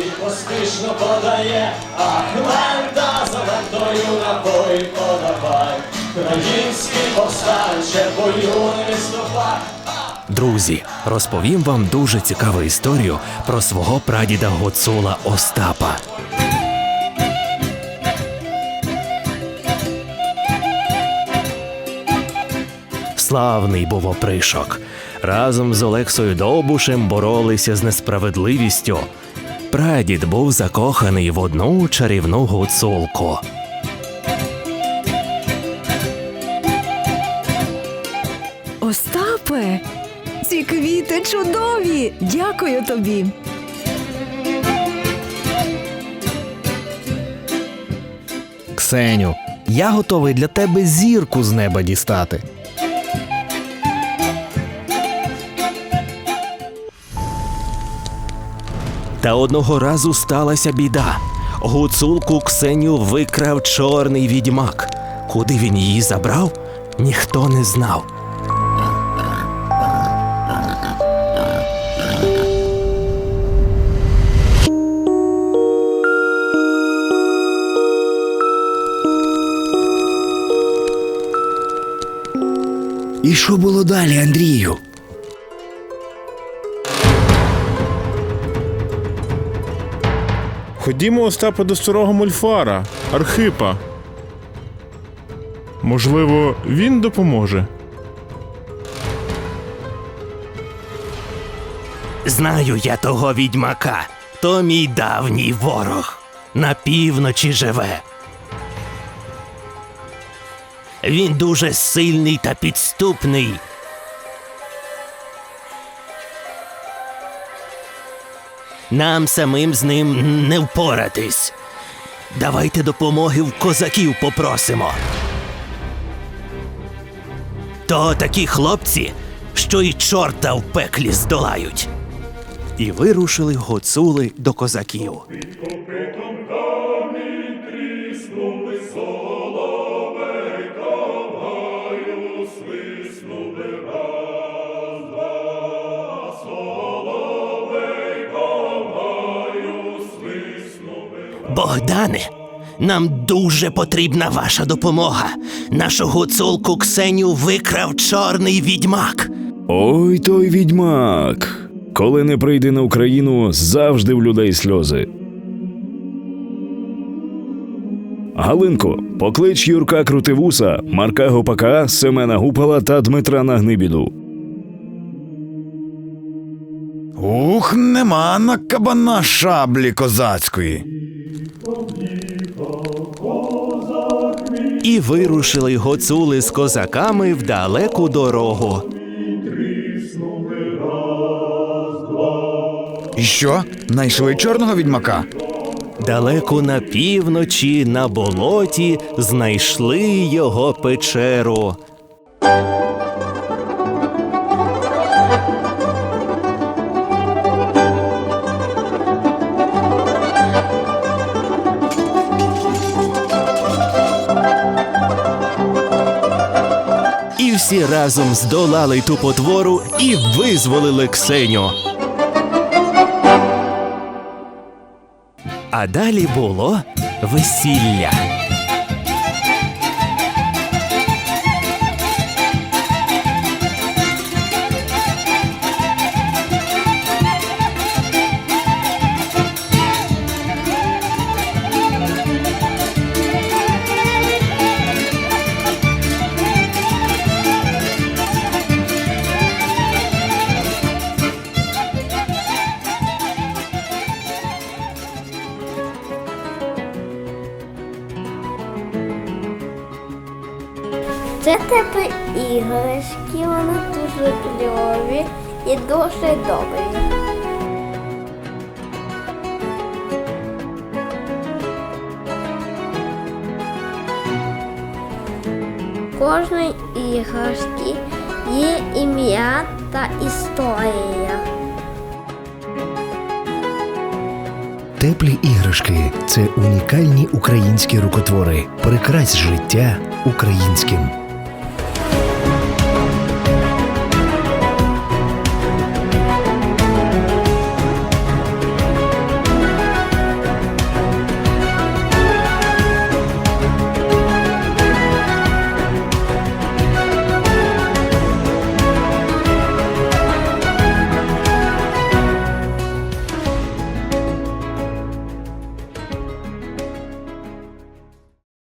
поспішно подає, ах, лента за лентою напої подавай. Український повстанче бою не відступай. Друзі, розповім вам дуже цікаву історію про свого прадіда Гуцула Остапа. Славний був опришок. Разом з Олексою Довбушем боролися з несправедливістю. Прадід був закоханий в одну чарівну гуцулку. Остапе, ці квіти чудові! Дякую тобі. Ксеню, я готовий для тебе зірку з неба дістати. Та одного разу сталася біда. Гуцулку Ксеню викрав чорний відьмак. Куди він її забрав, ніхто не знав. І що було далі, Андрію? Ходімо, Остапа, до старого мольфара, Архипа. Можливо, він допоможе. Знаю я того відьмака. То мій давній ворог. На півночі живе. Він дуже сильний та підступний. Нам самим з ним не впоратись. Давайте допомоги в козаків попросимо. То такі хлопці, що й чорта в пеклі здолають. І вирушили гоцули до козаків. Богдане, нам дуже потрібна ваша допомога. Нашу гуцулку Ксеню викрав чорний відьмак. Ой той відьмак. Коли не прийде на Україну, завжди в людей сльози. Галинко, поклич Юрка Крутивуса, Марка Гопака, Семена Гупала та Дмитра Нагнибіду. Ух, нема на кабана шаблі козацької. І вирушили гоцули з козаками в далеку дорогу. І що? Найшли чорного відьмака? Далеко на півночі на болоті знайшли його печеру. Всі разом здолали ту потвору і визволили Ксеню. А далі було весілля. Це тебе іграшки, вони дуже кльові і дуже добрі. Кожної іграшки є ім'я та історія. Теплі іграшки це унікальні українські рукотвори. Прикрась життя українським.